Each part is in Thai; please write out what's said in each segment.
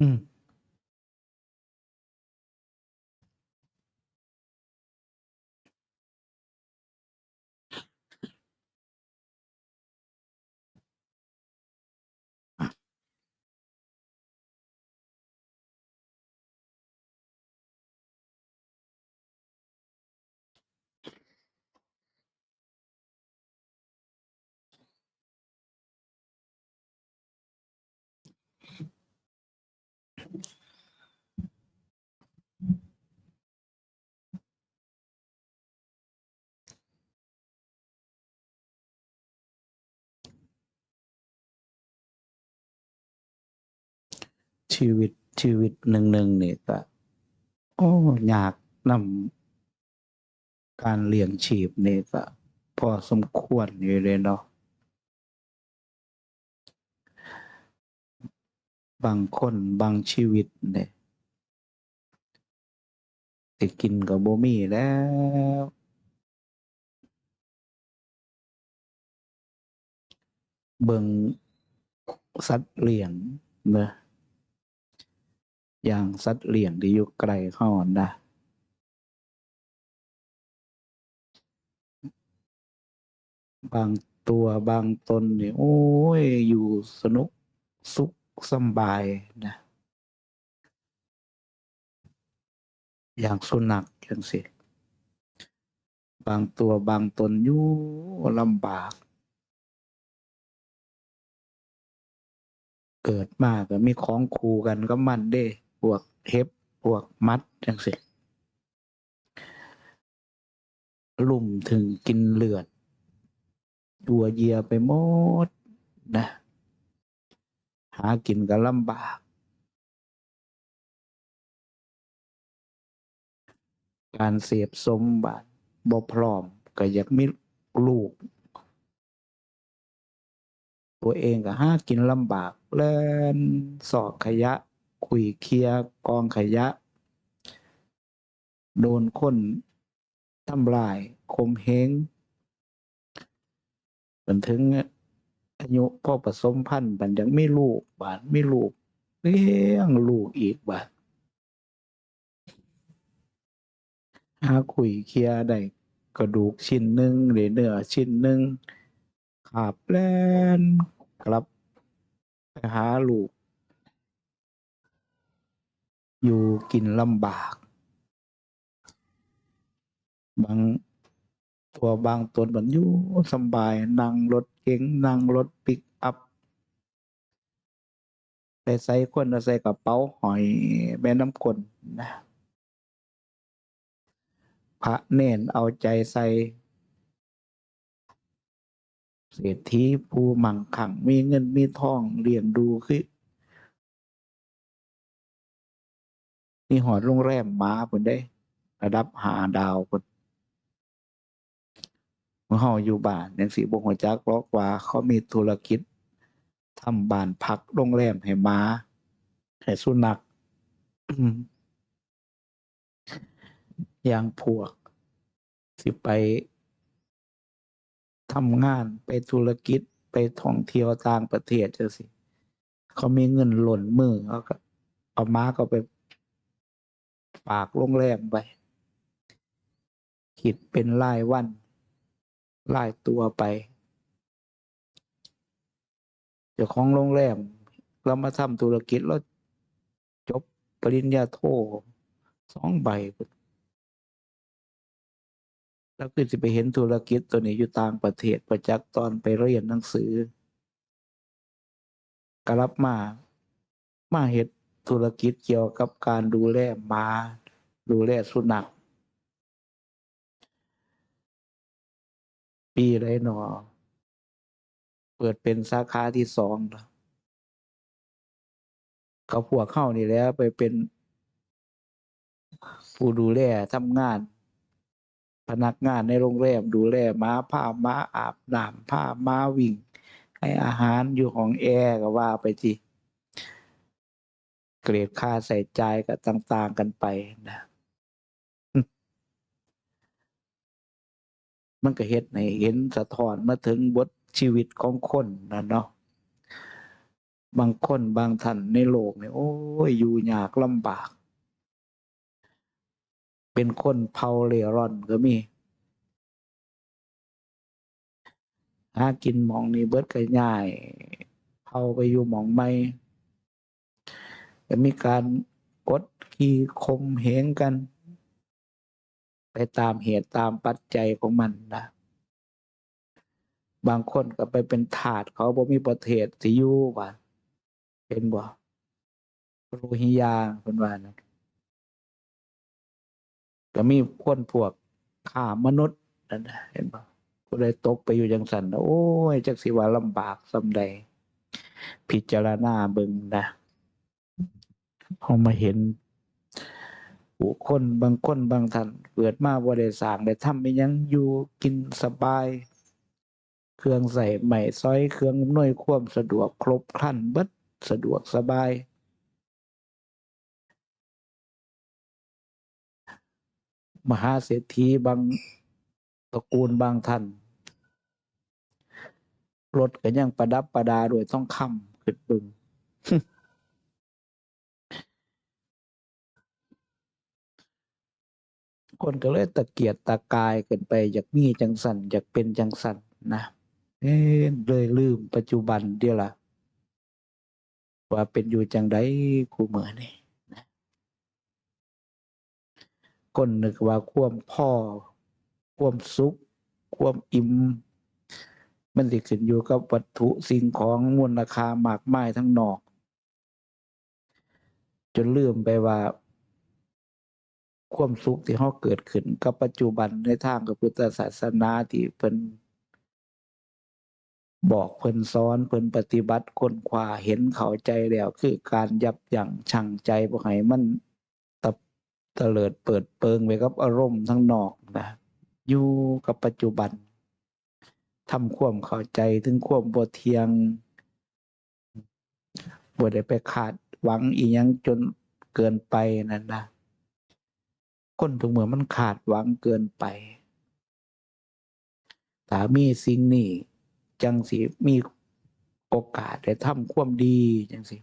อื ชีวิตชีวิตหนึ่งหนึ่งเนี่ยก็โอ้ยากนำการเลี้ยงชีพเนี่ยก็พอสมควรอยู่เลยเนาะบางคนบางชีวิตเนี่ยสิกินกับบ่มีแล้วเบิงสัตว์เลี้ยงเนะ อย่างสัตว์เลี้ยงที่อยู่ไกลเข้านะบางตัวบางตนเนี่ยโอ้ยอยู่สนุกสุขสบายนะอย่างสุนัขจังสิบางตัวบางตนอยู่ลำบาก เกิดมาก็มีของคู่กันก็มันเด้ พวกเห็บพวกมัดจังสิลุ่มถึงกินเลือด ตัวเยียไปหมดนะ หากินก็ลำบาก การเสพสมบัติบ่พร้อมก็อยากมีลูก ตัวเองก็หากินลำบากเล่นสอกขยะ คุยเคลียร์กองขยะ โดนคนทำลายคมเหงจนถึงอายุพ่อผสมพันธุ์บันยังไม่ลูกบาดไม่ลูกเลี้ยงลูกอีกบาดหาคุยเคลียได้กระดูกชิ้นหนึ่งหรือเนื้อชิ้นหนึ่งขาบแล่นกลับไปหาลูก อยู่กินลำบาก บางตัวบางตนมันอยู่สบายนั่งรถเก๋งนั่งรถปิกอัพไปใส่คนเอาใส่กระเป๋าหอยแม่น้ำกลนะพระเน่นเอาใจใส่เศรษฐีผู้มั่งคั่งมีเงินมีทองเลี้ยงดูคือ มีหอดโรงแรมม้าเพิ่นได้ ระดับหาดาวเพิ่นเมื่อเฮาอยู่บ้านจังสิบ่ฮู้จักหรอกว่าเขามีธุรกิจทำบ้านพักโรงแรมให้หมาให้สุนัขอย่างพวก สิไปทำงานไปธุรกิจไปท่องเที่ยวต่างประเทศเจังซี่เขามีเงินหล่นมือเขาก็เอาม้าก็ไป ฝากโรงแรมไปคิดเป็นรายวันรายตัวไปเจ้าของโรงแรมเรามาทำธุรกิจแล้วจบปริญญาโทสองใบแล้วคือสิไปเห็นธุรกิจตัวนี้อยู่ต่างประเทศประจักษ์ตอนไปเรียนหนังสือกลับมามาเฮ็ดธุรกิจเกี่ยวกับการดูแลมา ดูแลสุนัขปีไรหนอ เปิดเป็นสาขาที่สองแล้วเขาพวกเข้านี่แล้วไปเป็นผู้ดูแลทำงาน พนักงานในโรงแรมดูแลม้าพาม้าอาบน้ำพาม้าวิ่ง ให้อาหารอยู่ของแอร์ก็ว่าไปทีเกรดค่าใส่ใจก็ต่าง ๆ กันไปนะ มันก็เฮ็ดให้เห็นสะท้อนมาถึงบทชีวิตของคนนะเนาะบางคนบางท่านในโลกเนี่ยโอ้ยอยู่ยากลำบาก เป็นคนเผาเร่ร่อนก็มีหากินมองนี้เบิดก็ง่ายเผาไปอยู่หมองไม่ก็มีการกดขี่คมเหงกัน ไปตามเหตุตามปัจจัยของมันนะบางคนก็ไปเป็นทาสเขาบ่มีประเทศสิอยู่ว่าเป็นบ่โรฮิงญาเพิ่นว่านะก็มีคนพวกฆ่ามนุษย์นั่นนะเห็นบ่ก็เลยตกไปอยู่จังซั่นนะโอ้ยจักสิว่าลำบากซำใด พิจารณาเบิ่งนะพอมาเห็น ผู้คนบางคนบางท่านเกิดมาบ่ได้สร้างได้ทำอิหยังอยู่กินสบาย เครื่องใส่ใหม่ซอยเครื่องอำนวยควมสะดวกครบครันเบิดสะดวกสบาย มหาเศรษฐีบางตระกูลบางท่านรถก็ยังประดับประดาด้วยต้องคำขึ้นบึง คนก็เลยตะเกียกตะกายเกินไปอยากมีจังสันอยากเป็นจังสันนะเอ้เลยลืมปัจจุบันเดียวละว่าเป็นอยู่จังไดคู่มือนี่นะคนนึกว่าความพ่อ ความสุข ความอิ่มมันสิขึ้นอยู่กับวัตถุสิ่งของมูลค่ามากมายทั้งนอก จนลืมไปว่า ความสุขที่เขาเกิดขึ้น กับปัจจุบันในทางกับพุทธศาสนาที่เพิ่นบอกเพิ่นสอนเพิ่นปฏิบัติคนคว้าเห็นเข้าใจแล้ว คือการยับยั้งชั่งใจบ่ให้มันตะเตลิดเปิดเปิงไปกับอารมณ์ทั้งนอกนะอยู่กับปัจจุบันทำความเข้าใจถึงความบ่เทียงบ่ได้ไปคาดหวังอีหยังจนเกินไปนั่นนะ คนทุกเมื่อมันขาดหวังเกินไปถ้ามีสิ่งนี้จังสิมีโอกาสได้ทำความดีจังสิ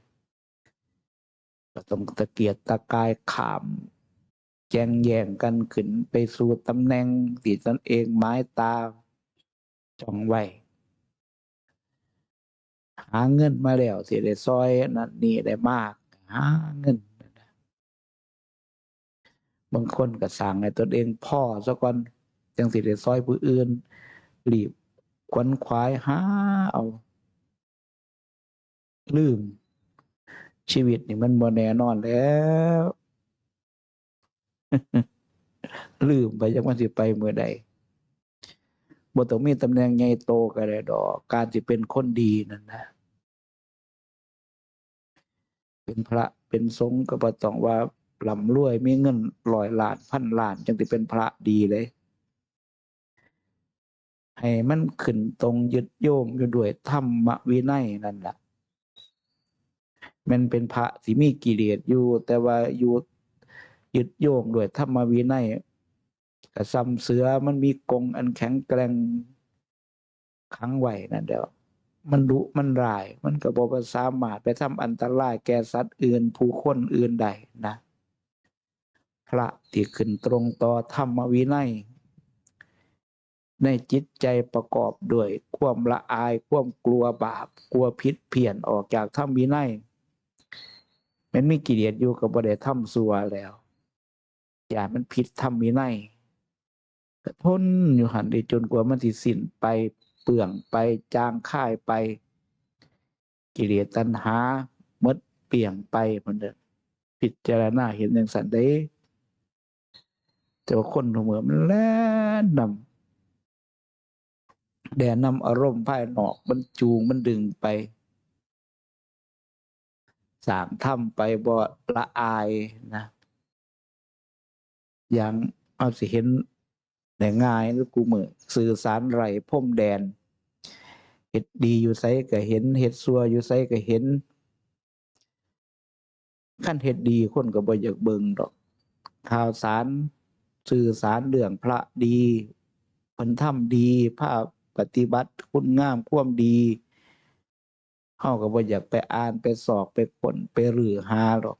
ก็ต้องตะเกียกตะกายขามแจงแย่งกันขึ้นไปสู่ตำแหน่งที่ตนเองหมายตาจ้องไว้หาเงินมาแล้วสิได้ซอยนั่นนี่ได้มาก หาเงิน บางคนก็สั่งให้ตนเองพ่อซะก่อนจังสิได้ซอยผู้อื่นรีบขวนขวายหาเอา ลืม ชีวิตนี่มันบ่แน่นอนแล้ว ลืมไปจักมันสิไปเมื่อใดบ่ต้องมีตำแหน่งใหญ่โตก็ได้ดอก การสิเป็นคนดีนั่นนะ เป็นพระเป็นสงฆ์ก็บ่ต้องว่า ร่ำรวยมีเงินร้อยล้านพันล้านจังสิเป็นพระดีเลย ให้มันขึ้นตรงยึดโยงอยู่ด้วยธรรมวินัยนั่นแหละมันเป็นพระที่มีกิเลสอยู่ แต่ว่าอยู่ยึดโยงด้วยธรรมวินัยกระซำเสือมันมีกงอันแข็งแกร่งขังไว้นั่นเดียวมันดุมันร้าย มันก็บอกว่าสามารถไปทำอันตรายแก่สัตว์อื่น ผู้คนอื่นใดนะ พระที่ขึ้นตรงต่อธรรมวินัย ในจิตใจประกอบด้วยความละอายความกลัวบาปกลัวพิษเพียนออกจากธรรมวินัยมันมีกิเลสอยู่กับบริธรรมสัวแล้ว อย่ามันผิดธรรมวินัยก็ทนอยู่หันดีจนกว่ามันสิสิ้นไปเปลืองไปจางค่ายไป กิเลสตัณหามดเปลี่ยงไปมันเดิมพิจารณาเห็นอย่างสันเด แต่ว่าคนทุกเมื่อมันแล่นนำแดนนำอารมณ์ภายนอก มันจูงมันดึงไปสามถ้ำไปบ่ละอายนะ อย่างเอาสิเห็นได้ง่ายหรือกูมือสื่อสารไรพ่มแดนเห็ดดีอยู่ไสก็เห็นเห็ดซัวอยู่ไสก็เห็นขั้นเห็ดดีคนก็บ่อยากเบิ่งดอก ข่าวสาร สื่อสารเรื่องพระดีผลธรรมดีภาพปฏิบัติคุณงามความดีเฮาก็บ่อยากไปอ่านไปสอบไปค้นไปหรือหาหรอก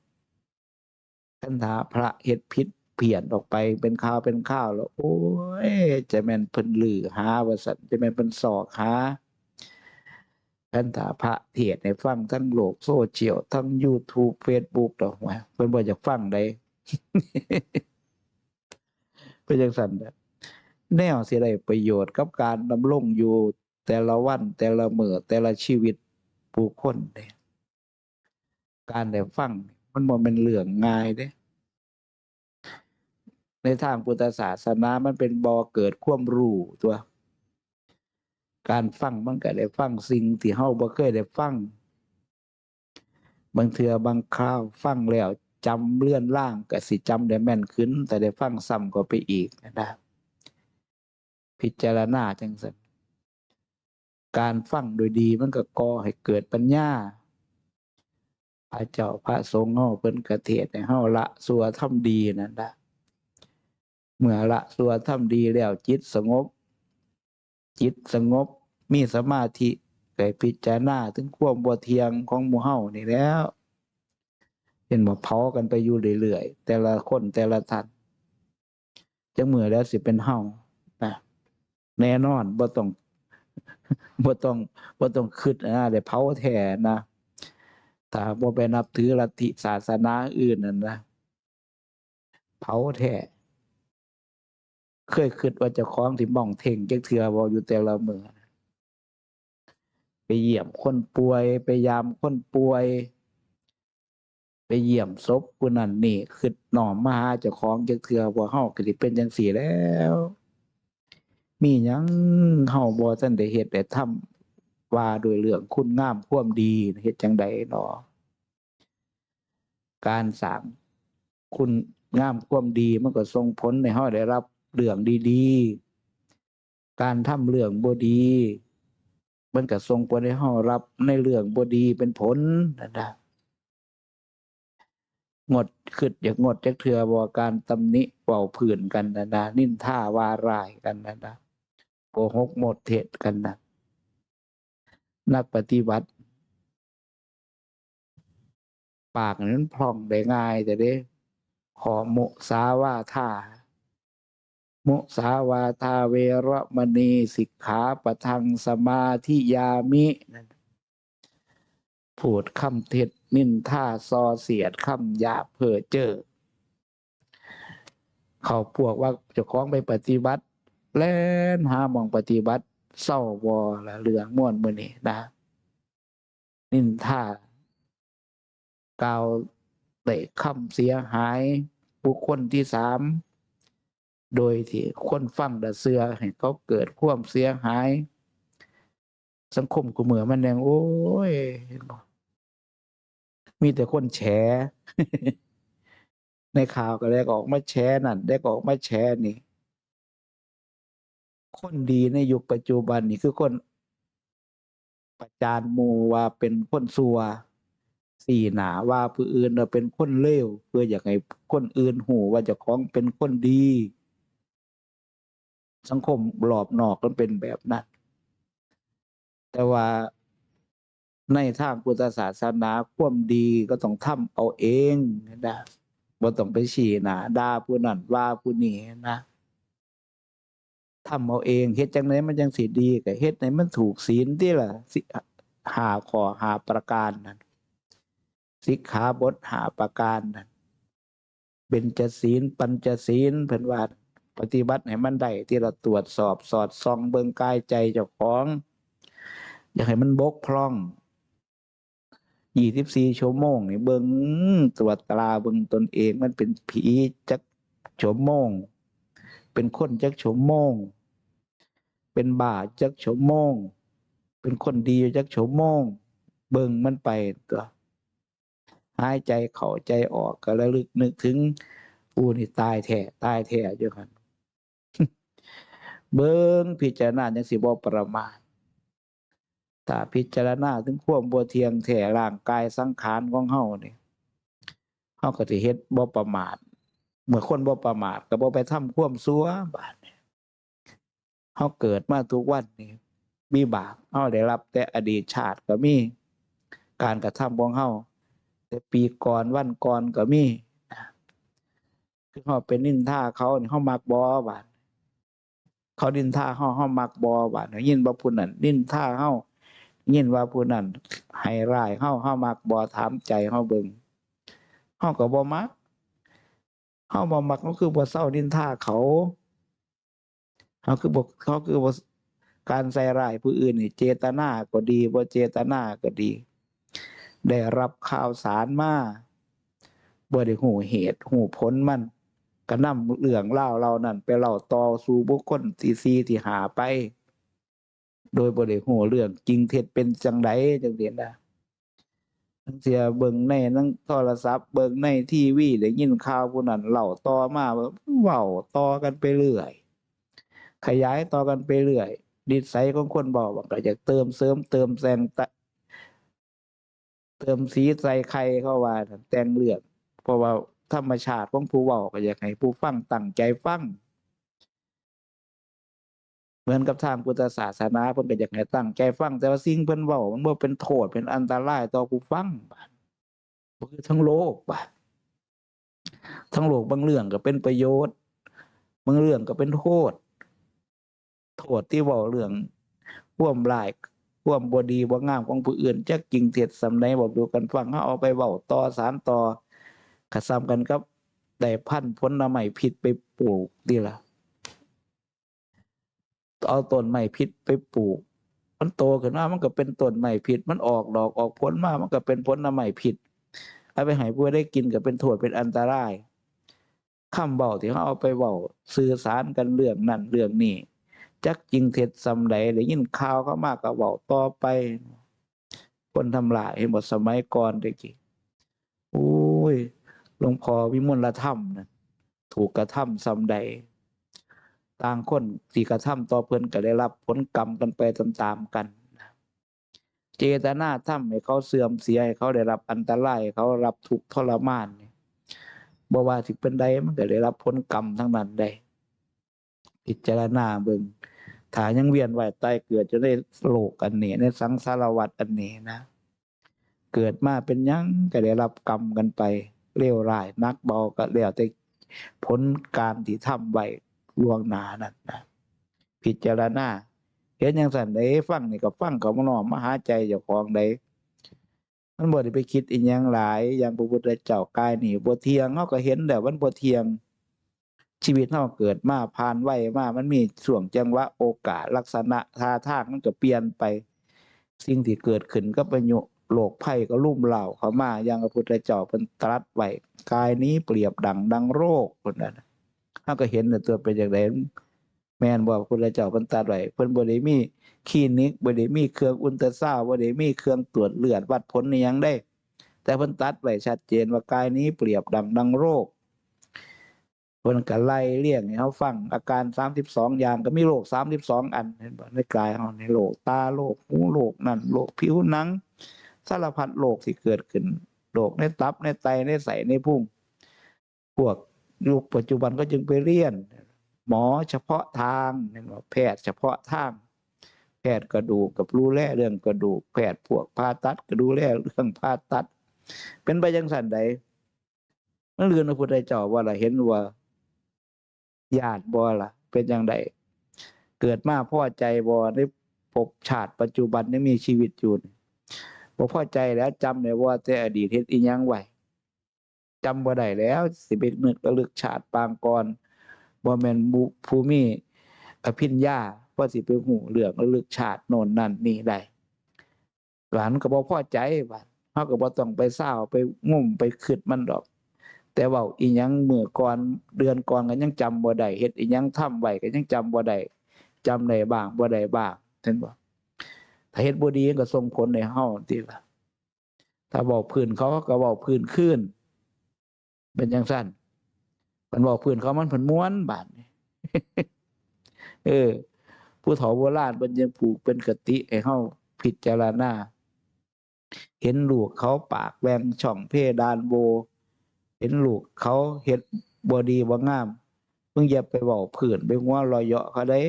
คันถ้าพระเฮ็ดผิดเพี้ยนออกไปเป็นข่าวเป็นข่าวแล้ว โอ้ยจะแม่นเพิ่นลือหาว่าซั่นจะแม่นเพิ่นสอกหาคันถ้าพระเทศให้ฟังทั้งโลกโซเชียลทั้ง YouTube Facebook ดอกว่เพิ่นบ่อยากฟังใด เป็นจังซั่นแหละแนวสิได้ประโยชน์กับการดำรงอยู่แต่ละวันแต่ละมือแต่ละชีวิตผู้คนเด้การได้ฟัง มันบ่แม่นเรื่องง่ายเด้ ในทางพุทธศาสนามันเป็นบ่อเกิดความรู้ตัว การฟังมันก็ได้ฟังสิ่งที่เฮาบ่เคยได้ฟังบางเทือบางคราวฟังแล้ว จำเลื่อนล่างก็สิจำได้แม่นขึ้น แต่ได้ฟังซ้ำก็ไปอีกนะครับ พิจารณาจังซั่นการฟังโดยดีมันก็ก่อให้เกิดปัญญาพระเจ้าพระสงฆ์เฮาเพิ่นก็เทศน์ให้เฮาละสัวทำดีนั่นนะเมื่อละสัวทำดีแล้วจิตสงบ จิตสงบมีสมาธิไปพิจารณาถึงความบ่เทียงของหมู่เฮานี่แล้ว เห็นบ่เผากันไปอยู่เรื่อยๆแต่ละคนแต่ละท่านจังมือแล้วสิเป็นเฮานะแน่นอนบ่ต้องบ่ต้องบ่ต้องคิดนะได้เผาแท้นะถ้าบ่ไปนับถือลัทธิศาสนาอื่นนั่นนะเผาแท้เคยคิดว่าจะคล้องที่บ้องเท่งจักเทื่อบ่อยู่แต่ละมือไปเยี่ยมคนป่วย ไปยามคนป่วย ไปเยี่ยมศพผู้นั้นนี่คิดน้อมมาหาเจ้าของจักเทื่อบ่เฮาก็สิเป็นจังซี่แล้ว มีหยังเฮาบ่ทันได้เฮ็ดได้ทำว่าโดยเรื่องคุณงามความดีเฮ็ดจังใดเนาะการสร้างคุณงามความดีมันก็ส่งผลให้เฮาได้รับเรื่องดีๆ การทำเรื่องบ่ดี มันก็ส่งผลให้เฮารับในเรื่องบ่ดีเป็นผลนั่นนะ งดคิดอยากงดจักเทื่อบ่การตำหนิเว้าพื้นกันนั่นะนินท่าวารายกันนั่นะโกหกหมดเท็จกันนะนักปฏิบัติ ปากนั้นพร่องได้ง่าย แต่เด้ขอมุสาวาทามุสาวาทาเวรมณีสิกขาปะทังสมาธิยามิ พูดคำเท็จ นินท่าซอเสียดคำหยาบเพ้อเจ้อเขาพวกว่าเจะคล้าของไปปฏิบัติ แล่นหามองปฏิบัติเศร้าวอละเหลืองม่วนมือนี่นะ นินท่ากาวเตะคำเสียหายบุคคลที่สามโดยที่คนฟังดะเสือให้เขาเกิดความเสียหาย สังคมกูเหมือมันยังโอ้ย มีแต่คนแฉในข่าวก็ได้ออกมาแฉนั่นได้ออกมาแฉนี่ คนดีในยุคปัจจุบันนี่คือคน ประจานมูว่าเป็นคนซัวสี่หนาว่าผู้อื่นว่าเป็นคนเลวเพื่ออยากให้คนอื่นหูว่าจะของเป็นคนดี สังคมรอบนอกมันเป็นแบบนั้น แต่ว่า ในทางพุทธศาสนาความดีก็ต้องทำเอาเองนะบ่ต้องไปชี้หน้าด่าผู้นั้นว่าผู้นี้นะทำเอาเองเฮ็ดจังไดมันจังสิดีก็เฮ็ดให้มันถูกศีลติล่ะหาข้อหาประการนั่นสิกขาบทหาประการนั่นเบญจศีลปัญจศีลเพิ่นว่าปฏิบัติให้มันได้ที่เราตรวจสอบสอดส่องเบิ่งกายใจเจ้าของ อย่าให้มันบกพร่อง ยี่สิบสี่ชั่วโมงนี่เบิงตรวจตราเบิงตนเองมันเป็นผีจักชั่วโมง เป็นคนจักชั่วโมง เป็นบาจักชั่วโมง เป็นคนดีจักชั่วโมง เบิงมันไปตัวหายใจเข้าใจออกก็ระลึกนึกถึง อูนี่ตายแท้ตายแท้อยู่กันเบิงพิจารณาจังสิบ่ประมาท ถ้าพิจารณาถึงความบ่เที่ยงแท้ร่างกายสังขารของเฮานี่เฮาก็สิเฮ็ดบ่ประมาทเมื่อคนบ่ประมาทก็บ่ไปทำความชั่วบาดนี้เฮาเกิดมาทุกวันนี่มีบาปเฮาได้รับ แต่อดีตชาติก็มีการกระทำของเฮาแต่ปีก่อนวันก่อนก็มีคือเฮาเป็นนินทาเขาเฮามักบ่บาดเขานินท่าเฮาเฮามักบ่บาดยินว่าผู้นั้นนินทาเฮา ยินว่าผู้นั้นให้ร้ายเฮาเฮามักบ่ถามใจเฮาเบิ่งเฮาก็บ่มักเฮาบ่มักก็คือบ่เซานินท่าเขาเฮาคือบ่เขาคือบ่การใส่ร้ายผู้อื่นนี่เจตนาก็ดีบ่เจตนาก็ดี ได้รับข่าวสารมาบ่ได้หูเหตุหูผลมันก็นำเรื่องเล่าเรานั่นไปเล่าต่อสู่บุคคลที่สี่ที่หาไป โดยบ่ได้หูเรื่องจริงเท็จเป็นจังไดจังเดียนนะทั้งเสียเบิ่งในทั้งโทรศัพท์เบิ่งในทีวีได้ยินข่าวผู้นั้นเล่าต่อมาเว้าต่อกันไปเรื่อย ขยายต่อกันไปเรื่อยนิสัยของคนบอกว่าก็จะเติมเสริมเติมแซงตะเติมสีใส่ไข่เข้าว่าแต่งเรื่องเพราะว่าธรรมชาติของผู้เว้าก็อยากให้ผู้ฟังตั้งใจฟัง เหมือนกับทางพุทธศาสนาเพิ่นก็อยากให้ตั้งใจฟัง แต่ว่าสิ่งเพิ่นเว้ามันบ่เป็นโทษเป็นอันตรายต่อผู้ฟังบาดบ่คือทั้งโลกบาดทั้งโลกบางเรื่องก็เป็นประโยชน์บางเรื่องก็เป็นโทษ โทษที่เว้าเรื่องร่วมร้ายควมบ่ดีบ่งามของผู้อื่นจักจริงเท็จสำใดบ่ดูกันฟังเฮาเอาไปเว้าต่อสารต่อกระซ้ำกันกับได้พันธุ์ผลไม้พิษไปปลูกดีล่ะ เอาต้นไม้พิษไปปลูก มันโตขึ้นมามันก็เป็นต้นไม้พิษมันออกดอกออกผลมามันก็เป็นผลไม้พิษเอาไปให้ผู้ได้กินก็เป็นโทษเป็นอันตรายคำเว้าที่เฮาเอาไปเว้าสื่อสารกันเรื่องนั้นเรื่องนี้จักจริงเท็จสำใดได้ยินข่าวเข้ามาก็เว้าต่อไป คนทำลายเห็นบ่สมัยก่อนเด้กี้โอ้ยหลวงพ่อวิมลธรรมนะถูกกระทำสำใด ต่างคนที่กระทำต่อเพิ่อนก็ได้รับผลกรรมกันไปตามๆกัน เจตนาทำให้เขาเสื่อมเสียให้เขาได้รับอันตรายเขารับทุกข์ทรมานนี่บ่ว่าสิเป็นใดมันก็ได้รับผลกรรมทั้งนั้นได้พิจารณาเบิ่งถายังเวียนว่ายตายเกิดจะได้โลกอันนี้ในสังสารวัฏอันนี้นะ เกิดมาเป็นยังก็ได้รับกรรมกันไปเลวร้ายนักเบาก็แล้วแต่ผลการที่ทำไว้ ล่วงหน้านั่นนะพิจารณาเห็นอย่างสั่นใดฟังนี่ก็ฟังเขามานอมมหาใจเจ้าของใดมันบ่ได้ไปคิดอีหยังหลายอย่างพระพุทธเจ้ากายนี่บ่เทียงเฮาก็เห็นแล้วมันบ่เทียง ชีวิตเราเกิดมาผ่านวัยมามันมีช่วงจังหวะโอกาสลักษณะท่าทางมันก็เปลี่ยนไป สิ่งที่เกิดขึ้นก็ประโยชโลกภัยก็ลุ่มเหล่าเข้ามาอย่างพระพุทธเจ้าเพิ่นตรัสไว้กายนี้เปรียบดังดังโรคพุ่นน่ะน เฮาก็เห็นน่ะตัวเป็นจังไดแม่นบ่พระพุทธเจ้าพิ่นตรัสไว้เพิ่นบ่ได้มีคลินิกบ่ได้มีเครื่องอุลตราซาวบ่ได้มีเครื่องตรวจเลือดวัดผลอีหยังได้ แต่เพิ่นตรัสไว้ชัดเจนว่ากายนี้เปรียบดังดังโรคเพิ่นก็ไล่เรียงให้เฮาฟังอาการ32องอย่างก็มีโรค32อันเห็นบ่ในกายเฮาในโรคตาโรคหูโรคนั่นโรคผิวหนังสารพัดโรคที่เกิดขึ้นโรคในตับในไตในไส้ในพุงพวก ยุคปัจจุบันก็จึงไปเรียน หมอเฉพาะทางแพทย์เฉพาะทาง แพทย์กระดูกกับรู้แลเรื่องกระดูกแพทย์พวกผ่าตัดก็ดูแลเรื่องผ่าตัด เป็นไปจังซั่นใดมันเรือนพระพุทธเจ้าว่าล่ะเห็นว่าญาติบ่ล่ะ เป็นจังไดเกิดมาพ่อใจบ่ในภพชาติปัจจุบันยังมีชีวิตอยู่นี่บ่อใจแล้วจำได้ว่าแต่อดีตเฮ็ดอีหยังไว้ จำบ่ได้แล้วสิไปนึกระลึกชาติปางก่อนบ่แมนบุผู้มีอภิญญาว่าสิไปฮู้เรื่องระลึกชาติโน่นนั่นนี่ได้หลานก็บ่พอใจบัดเฮาก็บ่ต้องไปเศร้าไปงุ่มไปคิดมันดอก แต่ว้าอีหยังเมื้อก่อนเดือนก่อนก็ยังจำบ่ได้เฮ็ดอีหยังทำไว้ก็ยังจำบ่ได้จำได้บ้างบ่ได้บ้างเห็นบ่ถ้าเฮ็ดบ่ดีก็ส่งผลให้เฮาติล่ะถ้าเว้าพื้นเขาก็เว้าพื้นคืน เป็นจังซั่นเพิ่นเว้าพื้นเขามันเพิ่นม่วนบาดนี้เออ ผู้เฒ่าโบราณเพิ่นยังผูกเป็นคติให้เฮาพิดจารณาเห็นลูกเขาปากแหว่งช่องเพดานโบ เห็นลูกเขาเฮ็ดบ่ดีบ่งามมึงอย่าไปเว้าพื้นไปหัวรอยเหยาะเขาได้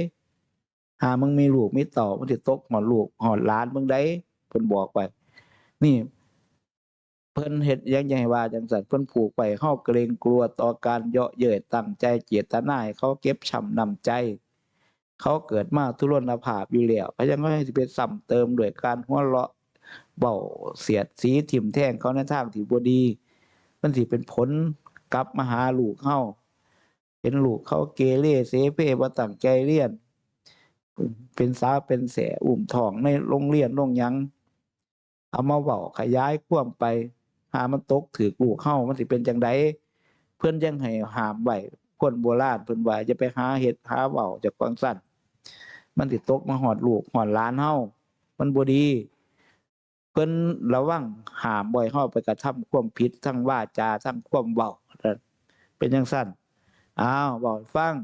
หามึงมีลูกมีเต่ามันสิตกหอดลูกหอดหลานมึงได้เพิ่นบอกไป นี่ พิ่นเฮ็ดยังให้ว่าจังซั่นเพิ่นผูกไว้เฮาเกรงกลัวต่อการเยาะเย้ยตั้งใจเจตนาให้เขาเก็บช้ำน้ำใจ เขาเกิดมาทุรนภาพอยู่แล้วก็ยังให้สิไปซ้ำเติมด้วยการหัวเราะเว้าเสียดสีทิ่มแทงเขาในทางที่บ่ดี มันสิเป็นผลกลับมาหาลูกเฮาเห็นลูกเขาเกเรเสเพบ่ตั้งใจเรียน เป็นสาเป็นแสอุ้มท้องในโรงเรียนโรงยังเอามาเว้าขยายความไปามันตกถือลูกเฮามันสิเป็นจังไดเพิ่อนยังให้หามไว้คนโบราณเพิ่นว่าอย่าไปหาเฮ็ดหาเว้าจากฟังซั่นมันสิดตกมาฮอดลูกฮอดหลานเฮามันบดี เพิ่นระวังหามบ่ให้เฮาไปกระทำความผิดทั้งวาจาทั้งความเว้าเป็นจังซั่นอ้าวเว้าให้ฟัง